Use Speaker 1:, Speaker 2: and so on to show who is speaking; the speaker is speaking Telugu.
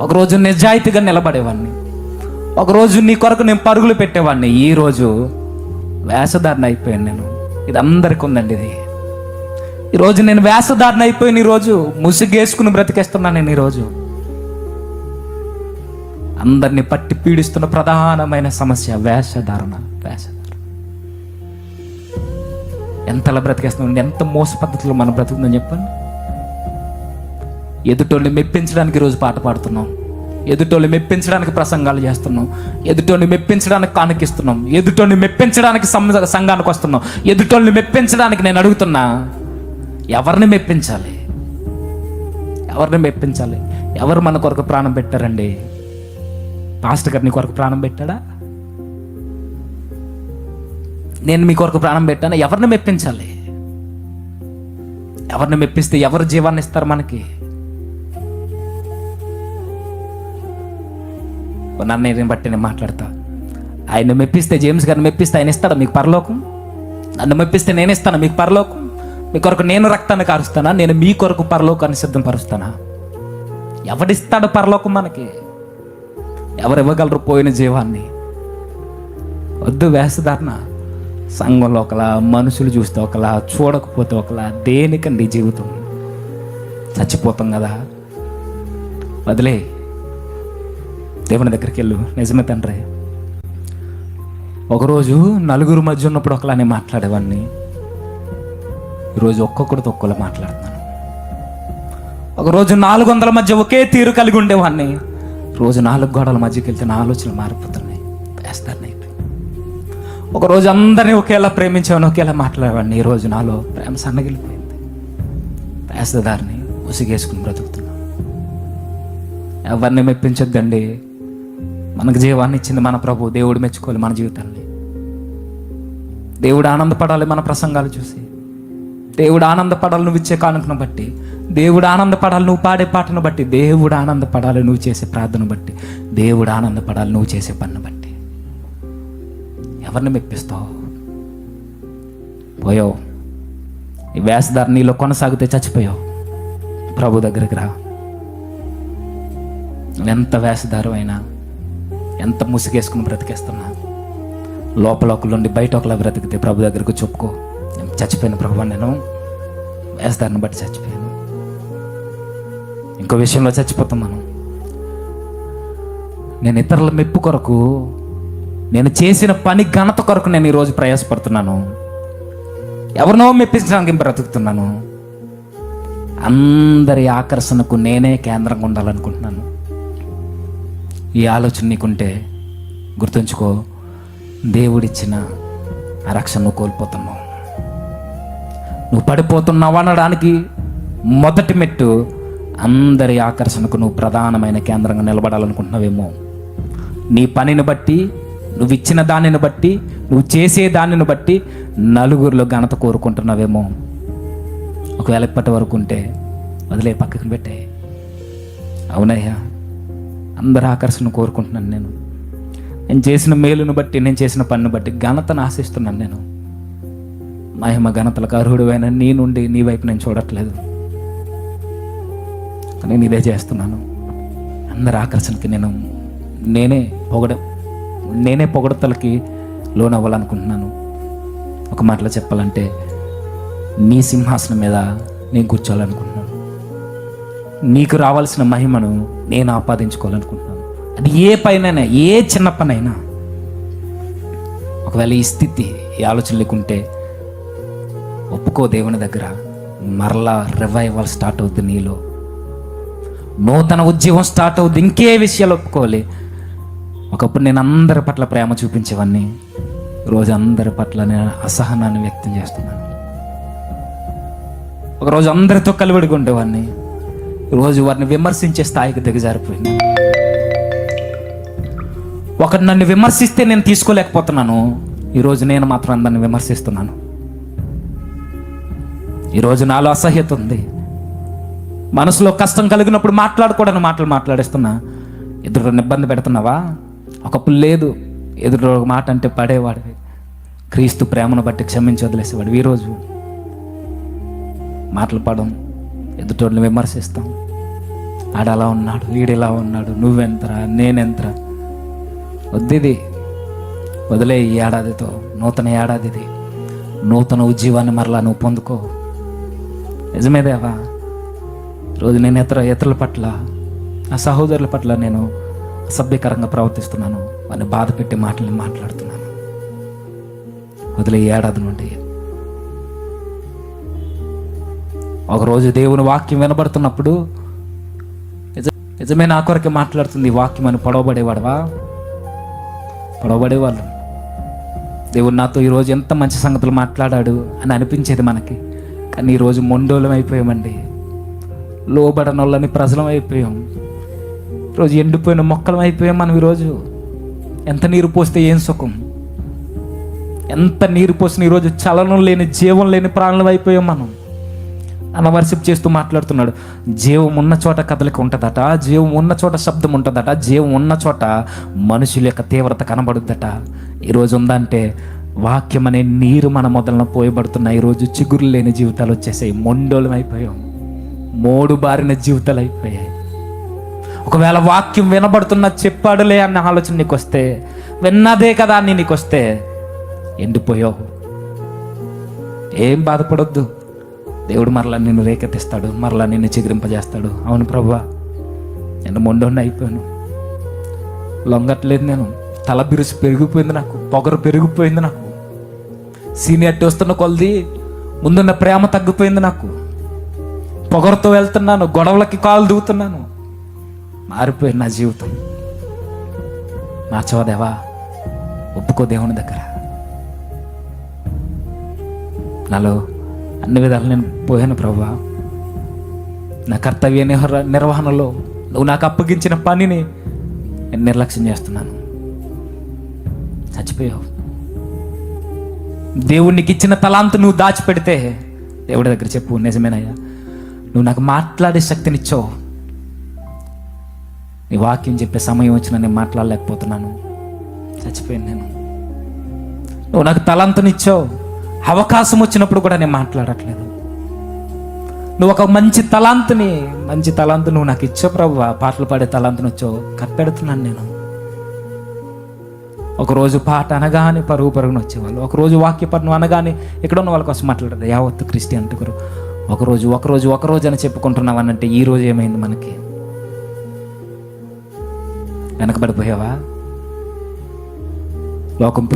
Speaker 1: ఒకరోజు నిజాయితీగా నిలబడేవాడిని. ఒకరోజు నీ కొరకు నేను పరుగులు పెట్టేవాడిని. ఈరోజు వేషధారణ అయిపోయాను నేను. ఇది అందరికి ఉందండి ఇది. ఈరోజు నేను వేషధారణ అయిపోయిన. ఈరోజు ముసుగేసుకుని బ్రతికేస్తున్నాను నేను ఈరోజు అందరిని పట్టి పీడిస్తున్న ప్రధానమైన సమస్య వేషధారణ వేషధారణ. ఎంతలా బ్రతికేస్తున్నాం ఎంత మోస పద్ధతిలో మనం బ్రతుకుందని చెప్పండి? ఎదుటోళ్ళని మెప్పించడానికి ఈరోజు పాట పాడుతున్నాం. ఎదుటోళ్ళని మెప్పించడానికి ప్రసంగాలు చేస్తున్నాం. ఎదుటోళ్ళని మెప్పించడానికి కానుకిస్తున్నాం. ఎదుటోళ్ళని మెప్పించడానికి సంఘానికి వస్తున్నాం. ఎదుటోళ్ళని మెప్పించడానికి నేను అడుగుతున్నా ఎవరిని మెప్పించాలి? ఎవరిని మెప్పించాలి? ఎవరు మన కొరకు ప్రాణం పెట్టారండి? పాస్టర్ గారు కొరకు ప్రాణం పెట్టాడా? నేను మీ కొరకు ప్రాణం పెట్టాను? ఎవరిని మెప్పించాలి? ఎవరిని మెప్పిస్తే ఎవరు జీవాన్ని ఇస్తారు మనకి? నన్ను బట్టి నేను మాట్లాడతా? ఆయన మెప్పిస్తే జేమ్స్ గారిని మెప్పిస్తే ఆయన ఇస్తాడా మీకు పరలోకం? నన్ను మెప్పిస్తే నేను ఇస్తాను మీకు పరలోకం? మీ కొరకు నేను రక్తాన్ని కారుస్తానా? నేను మీ కొరకు పరలోకాన్ని సిద్ధంపరుస్తానా? ఎవడిస్తాడు పరలోకం మనకి? ఎవరు ఇవ్వగలరు పోయిన జీవాన్ని? వద్దు వేసధారణ సంఘంలో ఒకలా మనుషులు చూస్తే ఒకలా చూడకపోతే ఒకలా దేనికండి జీవితం? చచ్చిపోతాం కదా? వదిలే. దేవుని దగ్గరికి వెళ్ళు. నిజమే తండ్రి. ఒకరోజు నలుగురు మధ్య ఉన్నప్పుడు ఒకలానే మాట్లాడేవాడిని. ఈరోజు ఒక్కొక్కడితో ఒక్కలా మాట్లాడుతున్నాను. ఒకరోజు నాలుగు వందల మధ్య ఒకే తీరు కలిగి ఉండేవాడిని. రోజు నాలుగు గోడల మధ్యకి వెళ్తే నా ఆలోచనలు మారిపోతున్నాయి. వేస్తారు నైట్ ఒకరోజు అందరినీ ఒకేలా ప్రేమించేవాడిని ఒకేలా మాట్లాడేవాడిని. ఈ రోజు నాలో ప్రేమ సన్నగిలిపోయింది. వేస్తదారిని ఉసిగేసుకుని బ్రతుకుతున్నాను. ఎవరిని మెప్పించొద్దండి. మనకు జీవాన్ని ఇచ్చింది మన ప్రభు. దేవుడు మెచ్చుకోవాలి మన జీవితాన్ని. దేవుడు ఆనందపడాలి మన ప్రసంగాలు చూసి. దేవుడు ఆనందపడాలి నువ్వు ఇచ్చే కానుకను బట్టి. దేవుడు ఆనందపడాలి నువ్వు పాడే పాటను బట్టి. దేవుడు ఆనందపడాలి నువ్వు చేసే ప్రార్థన బట్టి. దేవుడు ఆనందపడాలి నువ్వు చేసే పన్ను బట్టి. ఎవరిని మెప్పిస్తావు? పోయావు. ఈ వేషధార నీలో కొనసాగితే చచ్చిపోయావు. ప్రభు దగ్గరికి రా. ఎంత వేషధారం అయినా ఎంత ముసుగేసుకుని బ్రతికేస్తున్నా? లోపల ఒకళ్ళుండి బయట ఒకలా బ్రతికితే ప్రభు దగ్గరకు చెప్పుకో. నేను చచ్చిపోయిన ప్రభు నేను. వేస్తారని బట్టి చచ్చిపోయాను. ఇంకో విషయంలో చచ్చిపోతాం మనం. నేను ఇతరుల మెప్పు కొరకు నేను చేసిన పని ఘనత కొరకు నేను ఈరోజు ప్రయాసపడుతున్నాను. ఎవరినో మెప్పించడానికి బ్రతుకుతున్నాను. అందరి ఆకర్షణకు నేనే కేంద్రంగా ఉండాలనుకుంటున్నాను. ఈ ఆలోచన నీకుంటే గుర్తుంచుకో దేవుడిచ్చిన ఆ రక్షణ నువ్వు కోల్పోతున్నావు. నువ్వు పడిపోతున్నావు అనడానికి మొదటి మెట్టు అందరి ఆకర్షణకు నువ్వు ప్రధానమైన కేంద్రంగా నిలబడాలనుకుంటున్నావేమో. నీ పనిని బట్టి నువ్వు ఇచ్చిన దానిని బట్టి నువ్వు చేసే దానిని బట్టి నలుగురిలో ఘనత కోరుకుంటున్నావేమో. ఒకవేళ ఇప్పటి వరకు ఉంటే వదిలే పక్కకు పెట్టే. అవునయ్యా. అందరి ఆకర్షణ కోరుకుంటున్నాను నేను. నేను చేసిన మేలును బట్టి నేను చేసిన పన్ను బట్టి ఘనతను ఆశిస్తున్నాను నేను. మహిమ ఘనతలకు అర్హుడువైన నీ నుండి నీ వైపు నేను చూడట్లేదు. నేను ఇదే చేస్తున్నాను. అందరి ఆకర్షణకి నేను నేనే పొగడ నేనే పొగడతలకి లోన్ అవ్వాలనుకుంటున్నాను ఒక మాటలో చెప్పాలంటే నీ సింహాసనం మీద నేను కూర్చోవాలనుకుంటున్నాను. నీకు రావాల్సిన మహిమను నేను ఆపాదించుకోవాలనుకుంటున్నాను. అది ఏ పైనైనా ఏ చిన్న పనైనా ఒకవేళ ఈ స్థితి ఈ ఆలోచన లేకుంటే ఒప్పుకో దేవుని దగ్గర. మరలా రివైవల్ స్టార్ట్ అవుద్ది నీలో. నూతన ఉద్యమం స్టార్ట్ అవుద్ది. ఇంకే విషయాలు ఒప్పుకోవాలి. ఒకప్పుడు నేను అందరి పట్ల ప్రేమ చూపించేవాడిని రోజు అందరి పట్ల నేను అసహనాన్ని వ్యక్తం చేస్తున్నాను. ఒకరోజు అందరితో కలివిడిగా ఉండేవాడిని రోజు వారిని విమర్శించే స్థాయికి దిగజారిపోయింది ఒకరు నన్ను విమర్శిస్తే నేను తీసుకోలేకపోతున్నాను. ఈరోజు నేను మాత్రం అందరిని విమర్శిస్తున్నాను. ఈరోజు నాలో అసహ్యత ఉంది. మనసులో కష్టం కలిగినప్పుడు మాట్లాడకూడని మాటలు మాట్లాడేస్తున్నా. ఎదురు ఇబ్బంది పెడుతున్నావా? ఒకప్పుడు లేదు. ఎదురు ఒక మాట అంటే పడేవాడివి. క్రీస్తు ప్రేమను బట్టి క్షమించి వదిలేసేవాడు ఈరోజు మాటలు పడం ఎదుటోళ్ళని విమర్శిస్తాం. ఆడలా ఉన్నాడు వీడిలా ఉన్నాడు నువ్వెంతరా నేనెంతరా? వద్దిది వదిలే ఈ ఏడాదితో నూతన ఏడాదిది. నూతన ఉజ్జీవాన్ని మరలా నువ్వు పొందుకో. నిజమే దేవా రోజు నేను ఇతర ఇతరుల పట్ల ఆ సహోదరుల పట్ల నేను అసభ్యకరంగా ప్రవర్తిస్తున్నాను. వారిని బాధ పెట్టి మాటలు మాట్లాడుతున్నాను. వదిలే ఈ ఏడాది నుండి ఒకరోజు దేవుని వాక్యం వినబడుతున్నప్పుడు నిజమే నా కొరకే మాట్లాడుతుంది ఈ వాక్యం అని పొడవబడేవాడవా? పొడవబడేవాళ్ళు. దేవుడు నాతో ఈరోజు ఎంత మంచి సంగతులు మాట్లాడాడు అని అనిపించేది మనకి. కానీ ఈరోజు మొండోలం అయిపోయామండి. లోబడనోళ్ళని ప్రజలం అయిపోయాం. ఈరోజు ఎండిపోయిన మొక్కలం అయిపోయాం మనం ఈరోజు. ఎంత నీరు పోస్తే ఏం సుఖం? ఎంత నీరు పోసిన ఈరోజు చలనం లేని జీవం లేని ప్రాణులం అయిపోయాం మనం. అనవర్షిప్ చేస్తూ మాట్లాడుతున్నాడు. జీవం ఉన్న చోట కదలిక ఉంటుందట జీవం ఉన్న చోట శబ్దం ఉంటుందట జీవం ఉన్న చోట మనుషుల యొక్క తీవ్రత కనబడుద్దట. ఈరోజు ఉందంటే వాక్యం అనే నీరు మన మొదలన పోయబడుతున్న ఈరోజు చిగురు లేని జీవితాలు వచ్చేసాయి మొండోలం అయిపోయాం మోడు బారిన జీవితాలు అయిపోయాయి. ఒకవేళ వాక్యం వినబడుతున్న చెప్పాడులే అన్న ఆలోచన నీకు వస్తే విన్నదే కదా అని నీకు వస్తే ఎండిపోయావు. ఏం బాధపడొద్దు. దేవుడు మరలా నిన్ను రేకెత్తిస్తాడు మరలా నిన్ను చిగురింపజేస్తాడు. అవును ప్రభా నేను మొండోండి అయిపోయాను. లొంగట్లేదు నేను. తల బిరుసు పెరిగిపోయింది నాకు పొగరు పెరిగిపోయింది నాకు. సీనియర్ వస్తున్న కొలది ముందున్న ప్రేమ తగ్గిపోయింది నాకు. పొగరుతో వెళ్తున్నాను గొడవలకి కాలు దిగుతున్నాను. మారిపోయింది నా జీవితం. మార్చవా దేవా? ఒప్పుకో దేవుని దగ్గర. నాలో అన్ని విధాలు నేను పోయాను ప్రభా నా కర్తవ్య నిర్వహణలో నువ్వు నాకు అప్పగించిన పనిని నేను నిర్లక్ష్యం చేస్తున్నాను. చచ్చిపోయావు. దేవుడికి ఇచ్చిన తలాంతు నువ్వు దాచిపెడితే దేవుడి దగ్గర చెప్పు నిజమేనయ్యా. నువ్వు నాకు మాట్లాడే శక్తినిచ్చావు. నీ వాక్యం చెప్పే సమయం వచ్చినా నేను మాట్లాడలేకపోతున్నాను. చచ్చిపోయాను నేను. నువ్వు నాకు తలంతునిచ్చావు. అవకాశం వచ్చినప్పుడు కూడా నేను మాట్లాడట్లేదు. నువ్వు ఒక మంచి తలాంతుని మంచి తలాంతు నువ్వు నాకు ఇచ్చావు ప్రభు. పాటలు పాడే తలాంతుని వచ్చావు కప్పెడుతున్నాను నేను. ఒకరోజు పాట అనగానే పరుగు పరుగున వచ్చేవాళ్ళు. ఒకరోజు వాక్యపట్నం అనగానే ఇక్కడ ఉన్న వాళ్ళ కోసం మాట్లాడారు యావత్తు క్రిస్టియన్ అంటుకోరు ఒకరోజు ఒకరోజు ఒకరోజు అని చెప్పుకుంటున్నావనంటే ఈ రోజు ఏమైంది మనకి? వెనకబడిపోయావా? లోకం